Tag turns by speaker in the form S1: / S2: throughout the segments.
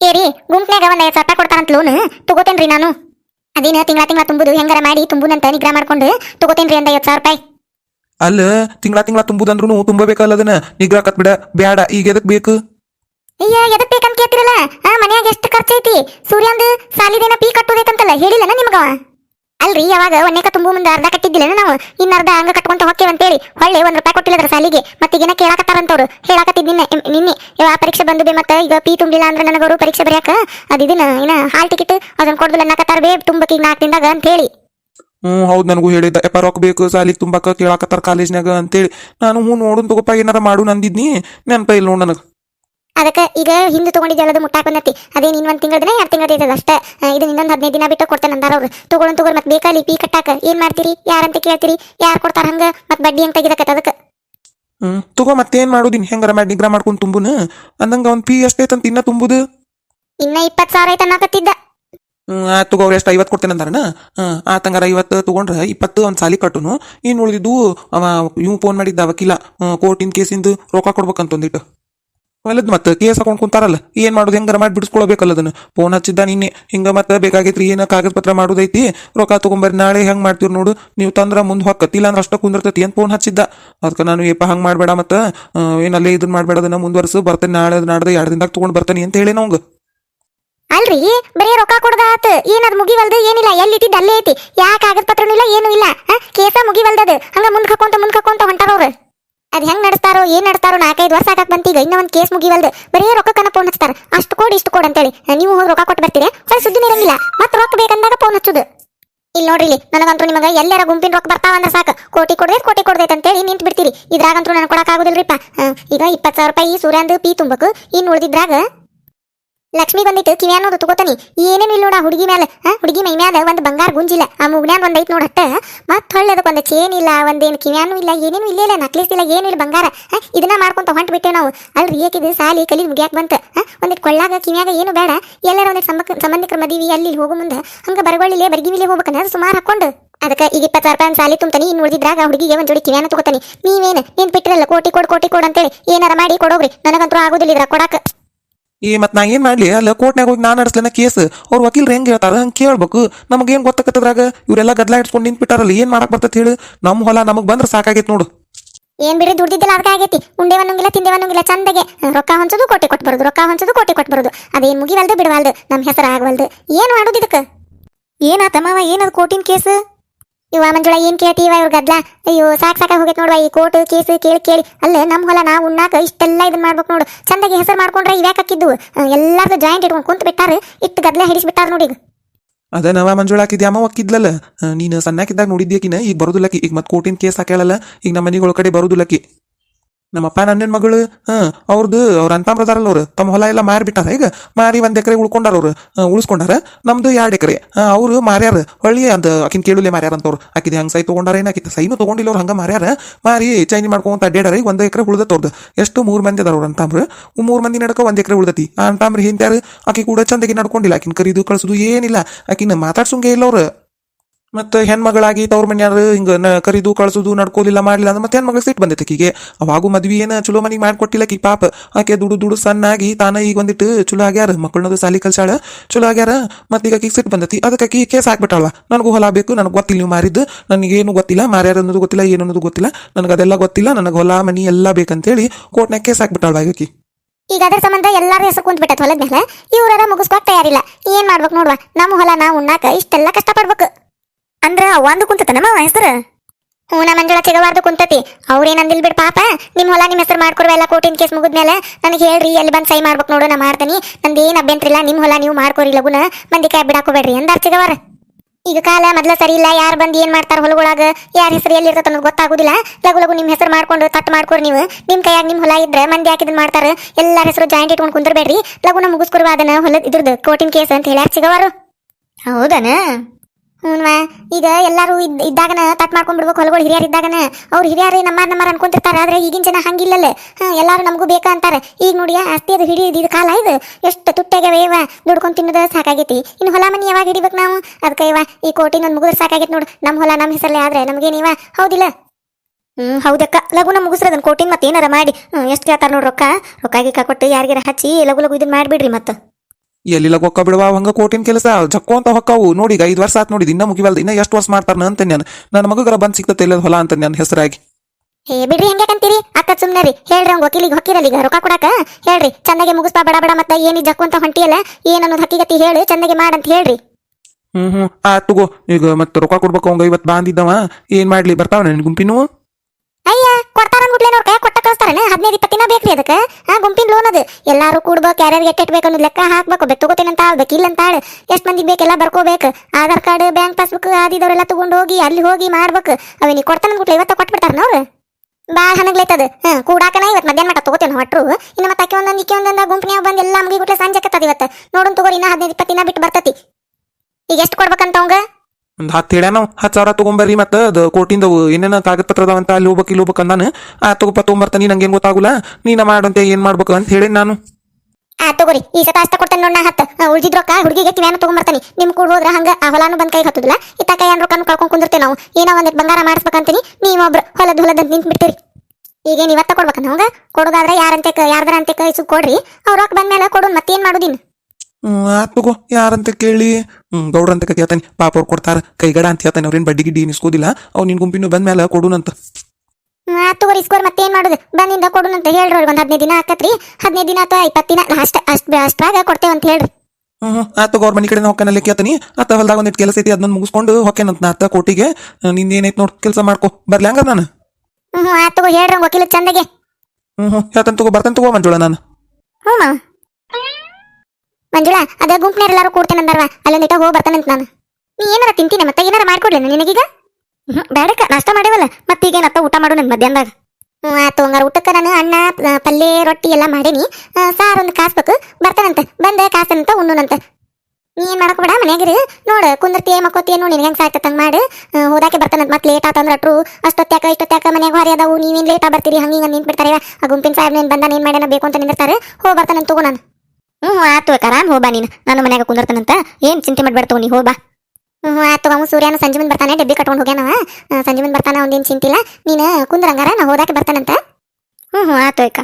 S1: ಏರಿ ಗುಂಪ್ನಾಗ ಒಂದ್ ಐದು ಸಾವಿರ ಕೊಡ್ತಾರಂತ ಲೋನ್? ತಗೋತೇನ್ರಿ ನಾನು. ಅದೇನ ತಿಂಗಳ ತಿಂಗಳ ತುಂಬುದು ಹೆಂಗಾರ ಮಾಡಿ ತುಂಬುನಂತ ನಿಗ್ರಹ ಮಾಡ್ಕೊಂಡು ತಗೋತೇನ್ರಿ ಅಂದ ಐವತ್ತು ಸಾವಿರ ರೂಪಾಯಿ.
S2: ಅಲ್ಲ ತಿಂಗಳ ತಿಂಗಳ ತುಂಬುದಂದ್ರೂ ತುಂಬಬೇಕಲ್ಲ ಅದನ್ನ? ನಿಗ್ರಹ ಕತ್ಬಿಡ ಬ್ಯಾಡ ಈಗ ಎದಕ್ ಬೇಕು?
S1: ಅಯ್ಯ ಎದಕ್ ಬೇಕಂತ ಕೇಳ್ತಿರಲ್ಲ? ಆ ಮನ್ಯಾಗ ಎಷ್ಟು ಖರ್ಚೈತಿ? ಸೂರ್ಯಂದು ಸಾಲಿದೇನ ಪೀ ಕಟ್ಟೋದೈತಂತಲ್ಲ ಹೇಳಿಲ್ಲನ ನಿಮ್ಗವ? ಅಲ್ರಿ, ಯಾವಾಗ ಒನ್ನೇಕ ತುಂಬು ಮುಂದೆ ಅರ್ಧ ಕಟ್ಟಿದ್ದಿಲ್ಲ ನಾವು? ಇನ್ನ ಅರ್ಧ ಹಂಗ ಕಟ್ಕೊಂತ ಅಂತೇಳಿ. ಹೊಳ್ಳೆ ಒಂದ್ ರೂಪಾಯಿ ಕೊಟ್ಟಿಲ್ಲ ಅದ್ರ ಸಾಲಿಗೆ ಮತ್ತೀಗೇನ ಕೇಳಾಕತ್ತಾರಂತವ್ರು. ಹೇಳಾಕತ್ತಿದ್ ನಿನ್ನೆ. ನಿನ್ನೆ ಯಾವ ಪರೀಕ್ಷೆ ಬಂದು ಬೇ ಮತ್ತೆ ಈಗ ಪಿ ತುಂಬಿಲ್ಲ ಅಂದ್ರೆ ನನಗವರು ಪರೀಕ್ಷೆ ಬರೆಯಾಕ? ಅದಿದಿನ ಇನ್ನ ಹಾಲ್ ಟಿಕೆಟ್ ಅದನ್ನ ಕೊಡ್ದಿಲ್ಲ ಅನ್ನಕತ್ತಾರ ಬೇ ತುಂಬಕ್ಕೆ ಈಗ ನಾಲ್ಕು ದಿನದಾಗ ಅಂತ ಹೇಳಿ
S2: ಹ್ಞೂ ಹೌದು ನನಗೂ ಹೇಳಿದ್ದ. ಎಪ್ಪ ರೊಕ್ಕ ಬೇಕು, ಸಾಲಿಗೆ ತುಂಬಾಕ ಕೇಳಾಕತ್ತಾರ ಕಾಲೇಜ್ನಾಗ ಅಂತೇಳಿ. ನಾನು ಹ್ಞೂ ನೋಡು ತಗೋಪ ಏನಾರ ಮಾಡು ನಂದಿದ್ನಿ. ನೆನಪ ಇಲ್ಲ ನೋಡ್ ನನಗೆ.
S1: ಅದಕ್ಕೆ ಈಗ ಹಿಂದೆ ತೊಗೊಂಡಿದ್ದೆಲ್ಲ ಅದು ಮುಟ್ಟಾಕ ಬಂದತಿ. ಅದೇ ನೀನು ಒಂದು ತಿಂಗಳ ದಿನ ಎರಡು ತಿಂಗಳ ಇದ್ದದ ಅಷ್ಟೇ. ಆ, ಇದು ಇನ್ನೊಂದು ಹದಿನೈದು ದಿನ ಬಿಟ್ಟು ಕೊಡ್ತೇನೆ ಅಂದಾರ ಅವ್ರು. ತೊಗೊಳನ್ ತೊಗೊಳ್ ಮತ್ತೆ ಬೇಕಲ್ಲಿ ಲಿಪಿ ಕಟ್ಟಾಕ? ಏನ್ ಮಾಡ್ತೀರಿ? ಯಾರಂತ ಕೇಳ್ತೀರಿ? ಯಾರು ಕೊಡ್ತಾರ ಹಂಗೆ? ಮತ್ತೆ ಬಡ್ಡಿ ಹೆಂಗ್ ತೆಗಿದಕತ್ತ ಅದಕ್ಕೆ?
S2: ಹ್ಞೂ ತಗೋ ಮತ್ತೇನು ಮಾಡೋದಿನ್? ಹೆಂಗಾರ ಮಾಡಿ ನಿಗ್ರಹ ಮಾಡ್ಕೊಂಡು ತುಂಬುನ? ಅಂದಂಗ ಫೀ ಪಿ ಐತಂತ ಇನ್ನ ತುಂಬುದು?
S1: ಇನ್ನ ಇಪ್ಪತ್ತು ಸಾವಿರ ಐತೆ ಅನ್ನಕತ್ತಿದ್ದ.
S2: ಆಯ್ತು ತಗೋ ಅವ್ರು ಎಷ್ಟು ಐವತ್ತು ಕೊಡ್ತೇನೆ ಅಂದಾರನ? ಹಾಂ ತಂಗಾರ ಐವತ್ತು ತೊಗೊಂಡ್ರೆ ಇಪ್ಪತ್ತು ಒಂದು ಸಾಲಿ ಕಟ್ಟುನು. ಇನ್ನು ಉಳಿದಿದ್ದು ಅವ ಇವ್ ಫೋನ್ ಮಾಡಿದ್ದ ವಕೀಲ ಕೋರ್ಟಿನ ಕೇಸಿಂದು ರೊಕ್ಕ ಕೊಡ್ಬೇಕಂತ ಒಂದಿಟ್ಟು ಅಲ್ಲದ್ ಮತ್ತೆ ಕೇಸ್ ಹಾಕೊಂಡ್ ಕುಂತಾರಲ್ಲ, ಏನ್ ಮಾಡೋದು ಹೆಂಗಾರ ಮಾಡಿ ಬಿಡಿಸ್ಕೊಳ್ಬೇಕಲ್ಲ ಅದನ್ನ? ಫೋನ್ ಹಚ್ಚಿದ್ದ ನಿನ್ನೆ, ಹಿಂಗ ಮತ್ತೆ ಬೇಕಾಗೈತ್ರಿ, ಏನ ಕಾಗದ ಪತ್ರ ಮಾಡೋದೈತಿ? ರೊಕ್ಕ ತಗೊಂಬರಿ, ನಾಳೆ ಹೆಂಗ್ ಮಾಡ್ತೀರಿ ನೋಡು, ನೀವು ತಂದ್ರ ಮುಂದೆ ಹೊಕ್ಕತ್ತಿಲ್ಲ ಅಂದ್ರೆ ಅಷ್ಟ ಕುಂದಿರ್ತೈತಿ ಅಂತ ಫೋನ್ ಹಚ್ಚಿದ್ದ. ಅದಕ್ಕೆ ನಾನು ಏಪ ಹಂಗ್ ಮಾಡ್ಬೇಡ ಮತ್ತೆ ಏನಲ್ಲ ಇದನ್ನ ಮಾಡ್ಬೇಡ ಅದನ್ನ ಮುಂದುವರ್ಸು ಬರ್ತೇನೆ ನಾಳೆ, ನಾಡ್ದ ಎರಡು ದಿನದಾಗ ತಗೊಂಡ್ ಬರ್ತಾನೆ ಅಂತ ಹೇಳಿ ನಂಗ
S1: ಅಲ್ರಿ, ಬರೀ ರೊಕ್ಕ ಕೊಡದ ಆತ, ಏನದ್ ಮುಗಿವಲ್ದ, ಏನಿಲ್ಲ ಎಲ್ಲಿ ಇಟ್ಟಿದ್ದು ಅಲ್ಲೇ ಐತಿ, ಯಾ ಕಾಗದ ಪತ್ರನೂ ಇಲ್ಲ, ಏನೂ ಇಲ್ಲ ಕೇಸ ಮುಗಿವಲ್ದದು, ಹಂಗ ಮುಂದ್ ಹಾಕೊಂತ ಮುಂದ್ ಹಾಕೊಂತ ಹೊಂಟಾರ ಅವ್ರು. ಅದ್ ಹೆಂಗ್ ನಡೆಸ್ತಾರೋ ಏನ್ ನಡೆಸ್ತಾರೋ ನಾಲ್ಕೈದು ವರ್ಷ ಆಗಾಕ್ ಬಂತೀಗ ಇನ್ನ ಒಂದ್ ಕೇಸ್ ಮುಗಿವಲ್ದು. ಬರೀ ರೊಕ್ಕಕ್ಕನ್ನ ಫೋನ್ ಹಚ್ತಾರ. ಅಷ್ಟು ಕೊಡಿ ಇಷ್ಟು ಕೋಡ್ ಅಂತೇಳಿ. ನೀವು ಹೋಗಿ ರೊಕ್ಕ ಕೊಟ್ಟು ಬರ್ತೀರಿ ಹೊರ ಸುದ್ದಿ ಇರಂಗಿಲ್ಲ. ಮತ್ತೆ ರೊಕ್ಕ ಬೇಕಂದಾಗ ಫೋನ್ ಹಚ್ಚುದು. ಇಲ್ಲಿ ನೋಡ್ರಿ ನನಗಂತೂ ನಿಮಗೆ ಎಲ್ಲರ ಗುಂಪಿನ ರೊಕ್ಕ ಬರ್ತಾವ ಅಂದ್ರೆ ಸಾಕು. ಕೋಟಿ ಕೊಡ್ದೈತೆ ಕೋಟಿ ಕೊಡ್ದೈತೆ ಅಂತೇಳಿ ನಿಂತು ಬಿಡ್ತೀರಿ. ಇದ್ರಾಗಂತೂ ನನಗೆ ಕೊಡಕ್ ಆಗುದಿಲ್ರಿಪ್ಪ. ಆ, ಈಗ ಇಪ್ಪತ್ತು ಸಾವಿರ ರೂಪಾಯಿ ಸೂರ್ಯಂದು ಪೀ ತುಂಬಕು. ಇನ್ನು ಉಳಿದಿದ್ರಾಗ ಲಕ್ಷ್ಮಿ ಬಂದಿತ್ತು, ಕಿವಿ ಅನ್ನೋದು ತಗೋತಾನಿ. ಏನೇನು ಇಲ್ಲ ನೋಡ ಹುಡುಗಿ ಆ ಹುಡುಗಿ ಮೈ ಮ್ಯಾಲ ಒಂದು ಬಂಗಾರ ಗುಂಜಿಲ್ಲ. ಆ ಮುಗ್ನ್ಯಾನ ಒಂದ್ ಐತ್ ನೋಡ ಮತ್ತೆ ಮತ್ ಹೊಳ್ಳಿ ಅದಕ್ಕೆ ಒಂದು ಚೇನ್ ಇಲ್ಲ, ಒಂದೇನು ಕಿವ್ಯಾನು ಇಲ್ಲ, ಏನೇನು ಇಲ್ಲ ಇಲ್ಲ ನಕ್ಲಿಸ್ ಇಲ್ಲ ಇಲ್ಲ ಬಂಗಾರ. ಇದನ್ನ ಮಾಡ್ಕೊಂತ ಹೊಂಟ್ ಬಿಟ್ಟೆ ನಾವು. ಅಲ್ರಿ, ಏಕಿದು ಸಾಲಿ ಕಲಿ ಮುಗಿಯಾಕ ಬಂತ. ಒಂದಿಟ್ಟು ಒಂದಿಟ್ ಕೊಳ್ಳಾಗ, ಕಿವ್ಯಾಗ ಏನು ಬೇಡ. ಎಲ್ಲರ ಒಂದಿಟ್ ಸಂಬಕ್ ಸಂಬಂಧಿಕರ ಮದುವೆ ಅಲ್ಲಿ ಹೋಗೋ ಮುಂದೆ. ಹಂಗೆ ಬರಗೊಳ್ಳಿಲೆ ಬರ್ಗಿವಿಲೇ ಹೋಗ್ಬೇಕಂದ್ರೆ ಸುಮಾರು ಹಾಕೊಂಡು. ಅದಕ್ಕೆ ಈಗ ಇಪ್ಪತ್ತು ಸಾವಿರ ರೂಪಾಯಿ ಸಾಲಿ ತುಂಬ್ತಾನಿ ಇನ್ನು ಉಳಿದಿದ್ರಾಗ ಹುಡುಗಿಗೆ ಒಂದು ಜೋಡಿ ಕಿವ್ಯಾನ ತಗೋತಾನೆ. ನೀವೇನು, ನೀನ್ ಬಿಟ್ಟಿರಲ್ಲ, ಕೋಟಿ ಕೊಡ್ ಕೋಟಿ ಕೊಡ್ ಅಂತೇಳಿ. ಏನಾರ ಮಾಡಿ ಕೊಡೋಗ್ರಿ. ನನಗಂತೂ ಆಗೋದಿಲ್ಲ ಇದ್ರ ಕೊಡಾಕ.
S2: ಈ ಮತ್ ನಾ ಏನ್ ಮಾಡ್ಲಿ? ಅಲ್ಲ ಕೋರ್ಟ್ನಾಗ ಹೋಗಿ ನಾನು ನಡೆಸ್ಲೇನ ಕೇಸ್? ಅವ್ರ ವಕೀಲ್ರು ಹೆಂಗ್ ಹೇಳ್ತಾರ? ಹಂಗ್ ಕೇಳ್ಬೇಕು. ನಮಗೇನ್ ಗೊತ್ತಾಗತ್ತದ್ರಾಗ ಇವರೆಲ್ಲ ಗದ್ಲ ಇಟ್ಕೊಂಡು ನಿಂತ್ ಬಿಟ್ಟಾರಲ್ಲ ಏನ್ ಮಾಡಕ್ ಬರ್ತೈತಿ ಹೇಳು? ನಮ್ಮ ಹೊಲ ನಮಗ್ ಬಂದ್ರ ಸಾಕಾಗೈತಿ ನೋಡು.
S1: ಏನ್ ಬಿಡಿ ದುಡ್ದಿದ್ದಲ್ಲ ಅದಕ್ಕೆ ಆಗೈತಿ. ಉಂಡೆವನ್ನಂಗಿಲ್ಲ ತಿಂದೇವನ್ನಂಗಿಲ್ಲ ಚಂದಗೆ. ರೊಕ್ಕ ಹೊಂಚೋದು, ಕೋಟಿ ಕೊಟ್ಟು ಬರೋದು. ರೊಕ್ಕ ಹೊಂಚೋದು, ಕೋಟಿ ಕೊಟ್ಟು ಬರೋದು. ಅದೇನ್ ಮುಗಿವಲ್ದು, ಬಿಡವಲ್ದು. ನಮ್ಮ ಹೆಸರು ಆಗವಲ್ದು. ಏನ್ ಮಾಡೋದು ಇದಕ್ಕೆ? ಏನಾತ ಮಾವ, ಏನದು ಕೋಟಿನ ಕೇಸ್? ಇವ ಮಂಜುಳ ಏನ್ ಕೇಳ್ತೀವ ಇವ್ರ ಗದ್ಲ? ಅಯ್ಯೋ, ಸಾಕ್ ಸಾಕ ಹೋಗೈತ್ ನೋಡುವ, ಈ ಕೋಟ್, ಕೇಸು, ಕೇಳಿ ಕೇಳಿ. ಅಲ್ಲೇ ನಮ್ ಹೊಲ, ನಾವು ಉಣ್ಣಾಕ ಇಷ್ಟೆಲ್ಲ ಇದನ್ನ ಮಾಡ್ಬೇಕು ನೋಡು. ಚಂದಾಗಿ ಹೆಸರು ಮಾಡ್ಕೊಂಡ್ರೆ ಇವ್ಯಾಕ ಹಾಕಿದ್ದು? ಎಲ್ಲಾರ್ದು ಜಾಯಿಂಟ್ ಇಟ್ಕೊಂಡು ಕುಂತ ಬಿಟ್ಟಾರ ಇಟ್ಟು ಗದ್ಲ ಹಿಡಿಸ್ಬಿಟ್ಟಾರ ನೋಡಿ
S2: ಅದೇ ನವ ಮಂಜುಳ ಹಾಕಿದ್ಯಾಮ ಒಕ್ಕಿದ್ಲಲ್ಲ? ನೀನು ಸಣ್ಣಕ್ಕಿದ್ದಾಗ ನೋಡಿದ್ಯಾಕಿನ ಈಗ ಬರೋದಿಲ್ಲಕಿ ಈಗ ಮತ್ತೆ ಕೋರ್ಟಿನ ಕೇಸ್ ಹಾಕ್ಯಾಳಲ್ಲ? ಈಗ ನಮ್ಮ ಮನೆಗಳ ಕಡೆ ಬರೋದಿಲ್ಲಕಿ ನಮ್ಮಪ್ಪ ನನ್ನೇನ್ ಮಗಳು, ಹಾ ಅವ್ರದ್ದು ಅವ್ರ ಅಂತಂಬ್ರದಾರಲ್ಲ ಅವರು. ತಮ್ಮ ಹೊಲ ಎಲ್ಲ ಮಾರಿಬಿಟ್ಟಾರ ಈಗ ಮಾರಿ ಒಂದು ಎಕರೆ ಉಳ್ಕೊಂಡಾರ ಅವ್ರು. ಉಳಿಸ್ಕೊಂಡಾರ. ನಮ್ದು ಎರಡ್ ಎಕರೆ. ಅವರು ಮಾರ್ಯಾರ. ಹೊಳ್ಳಿ ಅದು ಆಕಿನ ಕೇಳುಲೆ ಮಾರ್ಯಾರ ಅಂತವ್ರು ಆಕಿದ ಹಂಗ ಸೈ ತಗೊಂಡಾರ ಏನ್ ಆಕಿತ ಸೈನು ತಗೊಂಡಿಲ್ಲ ಅವ್ರು ಹಂಗ ಮಾರ್ಯಾರ. ಮಾರಿ ಚೈನಿ ಮಾಡ್ಕೊಂತ ಅಡ್ಡಾರ ಈಗ ಒಂದು ಎಕರೆ ಅವ್ರದ್ದು ಎಷ್ಟು ಮೂರು ಮಂದಿ ಅದಾರ ಅವ್ರು ಅಂತಾಮ್ರು ಮೂರು ಮಂದಿ ನಡಕ ಒಂದು ಎಕರೆ ಉಳ್ದತಿ. ಆ ಅಂತಂಬ್ರಿ ಹಿಂತ್ಯಾರು ಆಕಿ ಕೂಡ ಚಂದಗಿ ನಡ್ಕೊಂಡಿಲ್ಲ. ಆಕಿನ ಕರೀದು, ಕಳ್ಸುದು ಏನಿಲ್ಲ. ಆಕಿನ ಮಾತಾಡ್ಸೋಂಗೆ ಇಲ್ಲ ಅವ್ರು. ಮತ್ತೆ ಹೆಣ್ಮಗಳಾಗಿ ತವ್ರ ಮನ್ಯಾರು ಹಿಂಗ ಕರಿದು ಕಳಿಸೋದು ನಡ್ಕೋಲಿಲ್ಲ ಮಾಡಲಿಲ್ಲ ಅಂದ್ರೆ ಮತ್ತೆ ಹೆಣ್ಮಗಳು ಸಿಟ್ಟು ಬಂದೈತೆ ಆಕಿಗೆ. ಅವಾಗೂ ಮದ್ವಿ ಏನು ಚಲೋ ಮನೆಗೆ ಮಾಡಿಕೊಟ್ಟಿಲ್ಲ ಕಿ ಪಾಪ. ಆಕೆ ದುಡು ದುಡು ಸಣ್ಣಾಗಿ ತಾನ ಈಗ ಒಂದಿಟ್ಟು ಚಲೋ ಆಗ್ಯಾರ. ಮಕ್ಕಳನ್ನದು ಸಾಲಿ ಕಲ್ಸಾಳ. ಚಲೋ ಆಗ್ಯಾರ. ಮತ್ತೆ ಈಗ ಆಕಿಗೆ ಸಿಟ್ಟು ಬಂದೈತಿ. ಅದಕ್ಕೆ ಆಕಿ ಕೇಸ್ ಹಾಕ್ಬಿಟ್ಟಾಳ. ನನಗೂ ಹೊಲ ಬೇಕು, ನನಗೆ ಗೊತ್ತಿಲ್ಲ ನೀವು ಮಾರಿದ್ದು. ನನಗೇನು ಗೊತ್ತಿಲ್ಲ, ಮಾರ್ಯಾರ ಅನ್ನೋದು ಗೊತ್ತಿಲ್ಲ, ಏನು ಅನ್ನೋದು ಗೊತ್ತಿಲ್ಲ. ನನಗೆ ಅದೆಲ್ಲ ಗೊತ್ತಿಲ್ಲ, ನನಗೆ ಹೊಲ, ಮನಿ ಎಲ್ಲ ಬೇಕಂತೇಳಿ ಕೋರ್ಟ್ನಾಗ ಕೇಸ್ ಹಾಕ್ಬಿಟ್ಟಾಳ ಆಕಿ.
S1: ಈಗ ಅದರ ಸಂಬಂಧ ಎಲ್ಲಾರು ಹೆಸರು ಕುಂತ್ ಬಿಟ್ಟತ್ ಹೊಲದ ಮೇಲೆ ಇವ್ರಾರ ಮುಗಿಸ್ಕೊಕ್ ತಯಾರಿಲ್ಲ. ಏನ್ ಮಾಡ್ಬೇಕು ನೋಡ್ವಾ. ನಮ್ಮ ಹೊಲ, ನಾವು ಉಣ್ಣಾಕ ಇಷ್ಟೆಲ್ಲ ಕಷ್ಟ ಪಡ್ಬೇಕು ಅಂದ್ರ ಒಂದು ಕುಂತತ ನಮ್ಮ ಹೆಸರು? ಹ್ಞೂ ನಮ್ಮ ಮಂಜುಳ ಸಿಗಬಾರ್ದು ಕುಂತತಿ. ಅವ್ರೇನಂದಿಲ್ ಬಿಡ್ ಪಾಪ? ನಿಮ್ಮ ಹೊಲ ನಿಮ್ಮ ಹೆಸರು ಮಾಡ್ಕೊಡುವ ಎಲ್ಲ ಕೋರ್ಟಿನ ಕೇಸ್ ಮುಗಿದ್ಮೇಲೆ ನನಗೆ ಹೇಳ್ರಿ ಎಲ್ಲಿ ಬಂದು ಸೈ ಮಾಡ್ಬೇಕು ನೋಡು ನಾ ಮಾಡ್ತೀನಿ. ಏನು ಅಭ್ಯಂತರ ಇಲ್ಲ ನಿಮ್ಮ ಹೊಲ ನೀವು ಮಾಡ್ಕೋರಿ ಲಗುನ. ಮಂದಿ ಕೈ ಬಿಡಾಕೋಬೇಡ್ರಿ ಎಂದಾರ್ ಸಿಗವಾರ. ಈಗ ಕಾಲ ಮೊದಲ ಸರಿ ಇಲ್ಲ ಯಾರು ಬಂದು ಏನ್ ಮಾಡ್ತಾರ ಹೊಲಗೊಳಗ? ಯಾರ ಹೆಸರು ಎಲ್ಲಿ ಇರ್ತದ ಅನ್ನೋದು ಗೊತ್ತಾಗುದಿಲ್ಲ. ಲಗು ಲಗು ನಿಮ್ಮ ಹೆಸರು ಮಾಡ್ಕೊಂಡು ತಟ್ಟು ಮಾಡ್ಕೊರಿ ನೀವು. ನಿಮ್ಮ ಕೈಯಾಗ ನಿಮ್ಮ ಹೊಲ ಇದ್ರೆ ಮಂದಿ ಹಾಕಿದ್ ಮಾಡ್ತಾರೆ? ಎಲ್ಲರ ಹೆಸರು ಜಾಯಿಂಟ್ ಇಟ್ಕೊಂಡು ಕುಂದಿರ್ಬೇಡ್ರಿ. ಲಗುನ ಮುಗಿಸ್ಕೊರುವ ಅದನ್ನ ಹೊಲ ಇದ್ರದ್ದು ಕೋಟಿನ್ ಕೇಸ್ ಅಂತ ಹೇಳ್ಯಾರ ಸಿಗವಾರು. ಹೌದನ? ಹ್ಞೂನ್ವಾ ಈಗ ಎಲ್ಲಾರು ಇದ್ ಇದ್ದಾಗನ ತಟ್ ಮಾಡ್ಕೊಂಡ್ಬಿಡ್ಬೇಕು, ಹೊಲಗಳು ಹಿರಿಯರ್ ಇದ್ದಾಗನ. ಅವ್ರು ಹಿರಿಯರು ನಮ್ಮ ನಮ್ಮಾರ್ ಅನ್ಕೊಂತಿರ್ತಾರೆ, ಆದ್ರೆ ಈಗಿನ ಜನ ಹಂಗಿಲ್ಲಲ್ಲ. ಹಾ, ಎಲ್ಲಾರು ನಮಗೂ ಬೇಕಾ ಅಂತಾರೆ. ಈಗ ನೋಡಿ ಆಸ್ತಿ ಅದು ಹಿಡಿಯೋದು ಇದು ಕಾಲ ಇದು. ಎಷ್ಟು ತುಟ್ಟಾಗ್ಯಾವ ಇವ ದುಡ್ಕೊಂಡು ತಿನ್ನೋದು ಸಾಕಾಗೈತಿ. ಇನ್ನು ಹೊಲ ಮನಿ ಯಾವಾಗ ಹಿಡಿಬೇಕು ನಾವು? ಅದಕ್ಕೆ ಇವ ಈ ಕೋಟಿನ ಒಂದು ಮುಗಿದ್ರೆ ಸಾಕಾಗೈತಿ ನೋಡು. ನಮ್ಮ ಹೊಲ ನಮ್ಮ ಹೆಸರಲ್ಲೇ ಆದ್ರೆ ನಮಗೇನಿವ ಹೌದಿಲ್ಲ? ಹ್ಞೂ ಹೌದಕ್ಕ. ಲಗುನ ಮುಗಿಸ್ರದನ್ ಕೋಟಿನ ಮತ್ತೆ ಏನಾರ ಮಾಡಿ. ಎಷ್ಟು ಕೇಳ್ತಾರೆ ನೋಡಿ ರೊಕ್ಕ. ರೊಕ್ಕ ಗಿಕ್ಕ ಕೊಟ್ಟು ಯಾರಿಗಾರ ಹಚ್ಚಿ ಲಘು ಲಘು ಇದನ್ನ ಮಾಡಿಬಿಡ್ರಿ ಮತ್ತೆ.
S2: ಎಲ್ಲಿಲ್ಲ ಗೊಕ್ಕ ಬಿಡುವ ಹಂಗ ಕೋಟಿನ ಕೆಲಸ. ಜಕ್ಕೋ ಅಂತ ಹೊಕ್ಕವು ನೋಡಿ ಈಗ ಐದು ವರ್ಷ ಆತ್ ನೋಡಿ ಇನ್ನ ಮುಗಿವಲ್ದು. ಇನ್ನ ಎಷ್ಟು ವರ್ಷ ಮಾಡ್ತಾರ ಅಂತ ನಾನು ನನ್ನ ಮಗಗರ ಬಂದ್ ಸಿಕ್ತತೆ ಇಲ್ಲ ಹೊಲ ಅಂತ ನನ್ನ ಹೆಸರಾಗಿ.
S1: ಹೇ ಬಿಡ್ರಿ ಹೆಂಗ್ಯಾಕಂತೀರಿ ಅಕ್ಕ ಸುಮ್ನೆ ರೀ ಹೇಳ್ರಿ ಅವ್ನು ವಕೀಲಿಗೆ ಹೊಕ್ಕಿರಲ್ಲ ಈಗ. ರೊಕ್ಕ ಕೊಡಕ? ಹೇಳ್ರಿ. ಚೆನ್ನಾಗಿ ಮುಗಿಸ್ತಾ ಬಡ ಬಡ ಮತ್ತೆ ಏನಿ ಜಕ್ಕು ಅಂತ ಹೊಂಟಿಯಲ್ಲ ಏನನ್ನೋದು ಹಕ್ಕಿಗತಿ ಹೇಳಿ ಚಂದಗೆ ಮಾಡಂತ ಹೇಳ್ರಿ.
S2: ಹ್ಮ್ ಹ್ಮ್. ಆತುಗೋ ತಗೋ. ಈಗ ಮತ್ತೆ ರೊಕ್ಕ ಕೊಡ್ಬೇಕು ಅವಂಗ ಇವತ್ತು ಬಾಂದಿದ್ದವ. ಏನ್ ಮಾಡ್ಲಿ ಬರ್ತಾವ ನನ್ ಗುಂಪಿನು?
S1: ಅಯ್ಯ ಕೊಡ್ತಾರ. ಅಂದ್ಬಿಟ್ಲೆ ಕಳಿಸ್ತಾರನ ಹದಿನೈದು ಇಪ್ಪತ್ತು ದಿನ ಬೇಕ್ರಿ ಅದಕ್ಕೆ? ಆ ಗುಂಪಿನ ಲೋನ್ ಅದು. ಎಲ್ಲಾರು ಕೂಡ್ಬೇಕು ಯಾರ್ಯಾರಿಗೆ ಎಟ್ಟೆಟ್ ಬೇಕು ಅನ್ನೋದು ಲೆಕ್ಕ ಹಾಕ್ಬೇಕು. ಬೆತ್ತು ತಗೋತೇನಂತ ಇಲ್ಲ ಅಂತ ಆಳು. ಎಷ್ಟು ಮಂದಿಗೆ ಬೇಕೆಲ್ಲ ಬರ್ಕೋಬೇಕು. ಆಧಾರ್ ಕಾರ್ಡ್, ಬ್ಯಾಂಕ್ ಪಾಸ್ಬುಕ್ ಆದಿದವರೆಲ್ಲ ತಗೊಂಡು ಹೋಗಿ, ಅಲ್ಲಿ ಹೋಗಿ ಮಾಡ್ಬೇಕು. ಅವನಿಗೆ ಕೊಡ್ತಾನ ಅಂದ್ಬಿಟ್ಲೆ ಇವತ್ತ ಕೊಟ್ಬಿಡ್ತಾರನ ಅವ್ರು ಭಾಳ ಹನಗ್ಲೈತದ ಹ್ಞೂ ಕೂಡಾಕನ ಇವತ್ತು ಮಧ್ಯಾಹ್ನ ಮಟ್ಟ ತಗೋತೀನಿ ಹೊಟ್ರು ಇನ್ನು ಮತ್ತೆ ಅಕ್ಕಿ ಒಂದೊಂದು ಇಕ್ಕಿ ಒಂದೊಂದು ಗುಂಪಿನ ಬಂದು ಎಲ್ಲ ಮುಗಿಬಿಟ್ಲೆ ಸಂಜೆ ಕತ್ತದ ಇವತ್ತು. ನೋಡೋಣ ತಗೋರಿ, ಇನ್ನ ಹದಿನೈದು ಇಪ್ಪತ್ತು ದಿನ ಬಿಟ್ಟು ಬರ್ತತಿ. ಈಗ ಎಷ್ಟು ಕೊಡ್ಬೇಕಂತ ಅವಂಗ?
S2: ಒಂದ್ ಹತ್ತು ಹೇಳ್ಯಾನ ಹತ್ತು ಸಾವಿರ ತಗೊಂಬರ್ರಿ ಮತ್ತು ಅದು ಕೋಟಿಂದ ಏನೇನ ಕಾಗದ ಪತ್ರ ಅದಾವಂತ ಅಲ್ಲಿ ಹೋಗ್ಬೇಕು ಇಲ್ಲಿ ಹೋಗ್ಬೇಕು ಅಂದಾನ. ಆ ತಗೋಪ ತಗೊಂಬರ್ತಾನೆ. ನಂಗೇನ್ ಗೊತ್ತಾಗುಲ್ಲ. ನೀನ ಮಾಡಂತೆ ಏನ್ ಮಾಡ್ಬೇಕು ಅಂತ ಹೇಳಿ ನಾನು.
S1: ಆ, ತಗೋರಿ. ಈ ಸತ ಅಷ್ಟ ಕೊಡ್ತಾನೆ ನೋಡ ಹತ್ತ. ಉಳಿದಿದ್ ರೊಕ್ಕ ಹುಡುಗಿಗೆ ಕಿವ್ಯಾನ ತಗೊಂಬರ್ತಾನೆ. ನಿಮ್ ಕೂಡ ಹೋದ್ರ ಹಂಗ ಆ ಹೊಲಾನು ಬಂದ್ ಕೈ ಹತ್ತುದಿಲ್ಲ. ಇತ್ತ ಕೈ ರೊಕ್ಕನು ಕಳ್ಕೊಂಡ್ ಕುಂದಿರ್ತೇವೆ ನಾವು. ಏನೋ ಒಂದ್ ಬಂಗಾರ ಮಾಡಿಸ್ಬೇಕಂತೀನಿ. ನೀವೊಬ್ರು ಹೊಲದ ಹೊಲದ ನಿಂತ್ ಬಿಡ್ತೀರಿ. ಈಗೇನ್ ಇವತ್ತ ಕೊಡ್ಬೇಕಂತ ಹಂಗ ಕೊಡೋದಾದ್ರೆ ಯಾರಂತೆ ಯಾರ್ದಾರ ಅಂತೆ ಕೈ ಕೊಡ್ರಿ. ಅವ್ರ ರೊಕ್ಕ ಬಂದ್ಮೇಲೆ ಕೊಡೋನ್ ಮತ್ತೇನ್ ಮಾಡುದಿನ್
S2: ಹ್ಮ್ ಆತ್ ತಗೋ ಯಾರಂತ ಕೇಳಿ? ಹ್ಮ್ ಗೌಡ್ರ ಅಂತ ಕೇಳ್ತಾನೆ ಪಾಪ ಅವ್ರು ಕೊಡ್ತಾರ. ಕೈಗಡ ಅಂತ ಹೇಳ್ತಾನೆ. ಅವ್ರೇನ್ ಬಡ್ಡಿ ಗಿಡ್ಡಿ ನಿಸ್ಕೋದಿಲ್ಲ. ಅವ್ ನಿನ್ ಗುಂಪಿನ ಬಂದ ಮೇಲೆ ಕೊಡುನಂತ.
S1: ತಗೋರಿ ಇಸ್ಕೋರ್ ಏನ್ ಮಾಡುದು? ಬಂದಿಂದ ಕೊಡುನಂತ ಅಂತ ಹೇಳ್ರಿ ಅವ್ರಿಗೆ. ಒಂದ್ ಹದಿನೈದು ದಿನ ಆಕತ್ರಿ. ಹದಿನೈದು ದಿನ ಅಥವಾ ಇಪ್ಪತ್ತು ದಿನ ಅಷ್ಟ ಅಷ್ಟ ಅಷ್ಟ್ರಾಗ ಕೊಡ್ತೇವೆ ಅಂತ ಹೇಳ್ರಿ.
S2: ಹ್ಮ್ ಆತ ಗೌರ್ ಮನಿ ಕಡೆ ಹೊಕ್ಕನಲ್ಲಿ ಕೇಳ್ತಾನಿ. ಆತ ಹೊಲ್ದಾಗ ಒಂದಿಟ್ಟು ಕೆಲಸ ಐತಿ ಅದನ್ನ ಮುಗಿಸ್ಕೊಂಡು ಹೊಕ್ಕೇನಂತ. ಆತ ಕೋಟಿಗೆ ನಿಂದ ಏನೈತಿ ನೋಡ್ ಕೆಲಸ ಮಾಡ್ಕೊ. ಬರ್ಲಿ ಹಂಗ ನಾನು.
S1: ಹ್ಮ್ ಹ್ಮ್ ಆ ತಗೋ ಹೇಳ್ರಿ ವಕೀಲ ಚಂದಗೆ.
S2: ಹ್ಮ್ ಹ್ಞೂ ಹೇಳ್ತಾನೆ ತಗೋ ಬರ್ತಾನೆ ತಗೋ ಮಂಜುಳ ನಾನು.
S1: ಹ್ಞೂ ಮಂಜುಳಾ ಅದ ಗುಂಪ್ನಾರೆಲ್ಲಾರು ಕೂಡ್ತೇನೆ ಅಂದಾರವ ಅಲ್ಲೊಂದಿಟ ಹೋಗಿ ಬರ್ತಾನಂತ ನಾನು. ನೀ ಏನಾರ ತಿಂತೀನಿ ಮತ್ತೆ? ಏನಾರ ಮಾಡ್ಕೊಡ್ಲೇನ ನಿನಗೀಗ? ಹ್ಞೂ ಬೇಡಕ್ಕ ನಾಷ್ಟ ಮಾಡಿವಲ್ಲ. ಮತ್ತೀಗೇನತ್ತ ಊಟ ಮಾಡು ನನ್ನ ಮಧ್ಯಾಹ್ನದಾಗ. ಹ್ಞೂ ಆತು, ಹಂಗಾರ ಊಟಕ್ಕೆ ನಾನು ಅನ್ನ ಪಲ್ಲೆ ರೊಟ್ಟಿ ಎಲ್ಲ ಮಾಡೀನಿ. ಸಾರ್ ಒಂದು ಕಾಸ್ಬೇಕು. ಬರ್ತಾನಂತೆ. ಬಂದ ಕಾಸನಂತ ಉಣ್ಣುನಂತೆ. ನೀ ಏನು ಮಾಡಕ್ ಬೇಡ ನೋಡು, ಕುಂದಿರ್ತಿ, ಮಕ್ಕೋತಿ ಏನು ನಿನಗೆ ಹೆಂಗ್ ಸಾಯ್ತತ್ ಹಂಗ್ ಮಾಡು. ಹೋದಾಕೆ ಬರ್ತಾನಂತ. ಮತ್ತೆ ಲೇಟ್ ಆತಂದ್ರೆ ಅಟ್ರು ಅಷ್ಟೊತ್ತಾಕ ಇಷ್ಟೊತ್ತಾಕ ಮನೆಗೆ ಹೊರಿ ಅದಾವು. ನೀವೇನು ಲೇಟ್ ಬರ್ತೀರಿ? ಹಂಗೆ ಹಿಂಗ ನಿಂತ್ಬಿಡ್ತಾರೆ. ಆ ಗುಂಪಿನ ಸಾಹೇಬ್ ನೀನು ಬಂದ ನೀನು ಮಾಡ್ಯಾನ ಬೇಕು ಅಂತ ನಿಂದಿರ್ತಾರೆ. ಹೋಗಿ ಬರ್ತಾನಂತ ತಗೋ ನಾನು. ಹ್ಞೂ ಹ್ಞೂ ಆತು ಆರಾಮ್ ಹೋಗ ನೀನು. ನಾನು ಮನ್ಯಾಗ ಕುಂದಿರ್ತಾನಂತ. ಏನು ಚಿಂತೆ ಮಾಡ್ಬೇಡ ತಗೋ ನೀ ಹೋಬಾ ಹ್ಞೂ ಹ್ಞೂ ಆತು ಅವನು ಸೂರ್ಯನ ಸಂಜೆ ಮುಂದೆ ಬರ್ತಾನೆ, ಡಬ್ಬಿ ಕಟ್ಕೊಂಡು ಹೋಗ್ಯಾನವ ಸಂಜೆ ಮುಂದೆ ಒಂದೇನು ಚಿಂತಿಲ್ಲ ನೀನು ಕುಂದ್ರಂಗಾರ ನಾ ಹೋದಾಕೆ ಬರ್ತಾನಂತ. ಹ್ಞೂ ಹ್ಞೂ ಆತು ಅಕ್ಕ.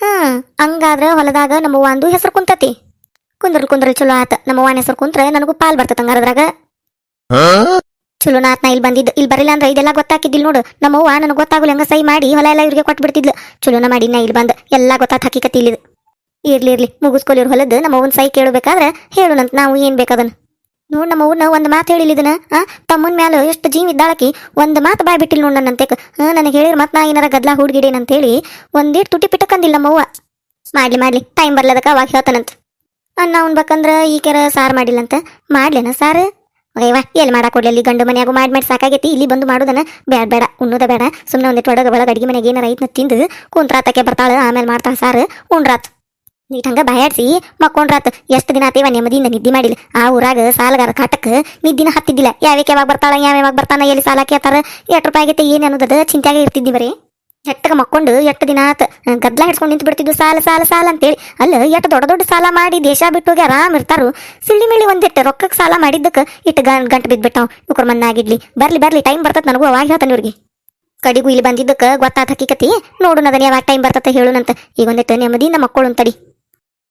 S1: ಹ್ಮ್, ಹಂಗಾದ್ರ ಹೊಲದಾಗ ನಮ್ಮ ಒಂದು ಹೆಸರು ಕುಂತತಿ. ಕುಂದ್ರಲ್ ಕುಂದ್ರಲ್, ಚಲೋ ಆತ. ನಮ್ಮ ಅವ್ವನ ಹೆಸರು ಕುಂತ್ರೆ ನನಗೂ ಪಾಲ್ ಬರ್ತದ ಹಂಗಾರದ್ರಾಗ ಚಲೋ ನಾತ್ ನಾ ಇಲ್ಲಿ ಬಂದಿದ್ದು ಇಲ್ಲಿ ಬರಲಿಲ್ಲ ಅಂದ್ರೆ ಇದೆಲ್ಲ ಗೊತ್ತಾಕಿದ್ದಿಲ್ಲ ನೋಡು. ನಮ್ಮ ಅವ್ವ ನನಗೆ ಗೊತ್ತಾಗಲ್ಲ ಹಂಗ ಸೈ ಮಾಡಿ ಹೊಲ ಎಲ್ಲ ಇವ್ರಿಗೆ ಕೊಟ್ಟು ಬಿಡ್ತಿದ್ಲು ಚಲೋನ ಮಾಡಿ ನಾ ಇಲ್ಲಿ ಬಂದು, ಎಲ್ಲ ಗೊತ್ತಾತ್ ಹಕ್ಕಿಕತಿ ಇಲ್ಲಿದು. ಇರ್ಲಿ ಇರ್ಲಿ ಮುಗಿಸ್ಕೊಲಿ ಹೊಲದ್. ನಮ್ಮ ಅವ್ವನ ಸೈ ಕೇಳಬೇಕಾದ್ರೆ ಹೇಳುನಂತ ನಾವು ಏನ್ ಬೇಕದನ್ನ ನೋಡ್ ನಮ್ಮ ಒಂದು ಮಾತು ಹೇಳಿಲ್ಲಿದನ ಆ? ತಮ್ಮನ ಮ್ಯಾಲ ಎಷ್ಟು ಜೀವ ಇದ್ದಾಳಕಿ, ಒಂದು ಮಾತು ಬಾಯ್ ಬಿಟ್ಟಿಲ್ಲ ನೋಡ್ ನನ್ನಂತೆ ನನಗೆ ಹೇಳಿರ್ ಮತ್ ನಾ ಏನಾರ ಅಂತ ಹೇಳಿ ಒಂದೇಟ್ ತುಟಿ ಪಿಟಕಂದಿಲ್ಲ ನಮ್ಮವ್ವ ಮಾಡ್ಲಿ ಮಾಡ್ಲಿ ಟೈಮ್ ಬರ್ಲದಕ್ಕ ಅವಾಗ ಹೇಳ್ತಾನಂತ. ಅನ್ನ ಉಣ್ಬೇಕಂದ್ರ ಕೆರ ಸಾರು ಮಾಡಿಲ್ಲಂತ. ಮಾಡ್ಲೇನ ಸಾರು? ಅಯ್ಯವ ಎಲ್ಲಿ ಮಾಡಾಕೊಡ್ಲಿ ಅಲ್ಲಿ ಗಂಡು ಮನ್ಯಾಗು ಮಾಡಿ ಮಾಡಿ ಸಾಕಾಗೈತಿ. ಇಲ್ಲಿ ಬಂದು ಮಾಡೋದನ್ನ ಬೇಡ ಬೇಡ ಉಣ್ಣೋದ ಬೇಡ ಸುಮ್ಮನೆ ಒಂದಿಟ್ಟು ಒಳಗ ಒಳಗ ಅಡಿಗೆ ಮನೆಗೆ ಏನಾರ ಐತ್ನ ತಿಂದು ಕುಂತ್ರಾತಕ್ಕೆ ಬರ್ತಾಳೆ, ಆಮೇಲೆ ಮಾಡ್ತಾಳೆ ಸಾರು. ಉಣ್ರಾತ್ ನೀಟ್ ಹಂಗ ಬಾಯಾಡ್ಸಿ ಮಕ್ಕೊಂಡ್ರಾತು ಎಷ್ಟು ದಿನ ಆತೇವ ನೆಮ್ಮದಿಯಿಂದ ನಿದ್ದೆ ಮಾಡಿಲ್ಲ ಆ ಊರಾಗ ಸಾಲಗಾರ ಕಾಟಕ್ಕೆ ನಿದ್ದಿನ ಹತ್ತಿದ್ದಿಲ್ಲ. ಯಾವ್ಯಾಕೆ ಯಾವಾಗ ಬರ್ತಾಳ, ಯಾವ ಯಾವಾಗ ಬರ್ತಾನ, ಎಲ್ಲಿ ಸಾಲ ಕೇಳ್ತಾರ? ಎಷ್ಟು ರೂಪಾಯಿ ಆಗೈತೆ, ಏನು ಅನ್ನೋದದ ಚಿಂತೆಯಾಗ ಇರ್ತಿದ್ದಿ ಬರೀ. ಎಟ್ಟಗ ಮಕ್ಕೊಂಡು ಎಷ್ಟು ದಿನ ಆತ ಗದ್ಲ ಹಿಡ್ಸ್ಕೊಂಡು ನಿಂತು ಬಿಡ್ತಿದ್ದು ಸಾಲ ಸಾಲ ಸಾಲ ಅಂತೇಳಿ. ಅಲ್ಲ, ಎಷ್ಟು ದೊಡ್ಡ ದೊಡ್ಡ ಸಾಲ ಮಾಡಿ ದೇಶ ಬಿಟ್ಟು ಹೋಗಿ ಆರಾಮ್ ಇರ್ತಾರು. ಸಿಳ್ಳಿ ಮಿಳ್ಳಿ ಒಂದಿಟ್ಟು ರೊಕ್ಕಕ್ಕೆ ಸಾಲ ಮಾಡಿದ್ದಕ್ಕೆ ಇಟ್ಟು ಗಂಟ್, ಗಂಟು ಬಿದ್ಬಿಟ್ಟಾವ್. ಇವ್ರ ಮನ್ನಾಗಿಡ್ಲಿ ಬರ್ಲಿ ಬರ್ಲಿ, ಟೈಮ್ ಬರ್ತದ ನನಗೂ, ಅವಾಗ ಹೇಳ್ತಾನೆ ಇವ್ರಿಗೆ. ಕಡಿಗೂ ಇಲ್ಲಿ ಬಂದಿದ್ದಕ್ಕೆ ಗೊತ್ತಾತ ಹಕ್ಕಿಕತಿ ನೋಡು ಅದನ್ನ ಯಾವಾಗ ಟೈಮ್ ಬರ್ತತೆ ಹೇಳುನಂತ ಈಗ ಒಂದಿಟ್ಟು ನೆಮ್ಮದಿಯಿಂದ ಮಕ್ಕಳು ಅಂತಡಿ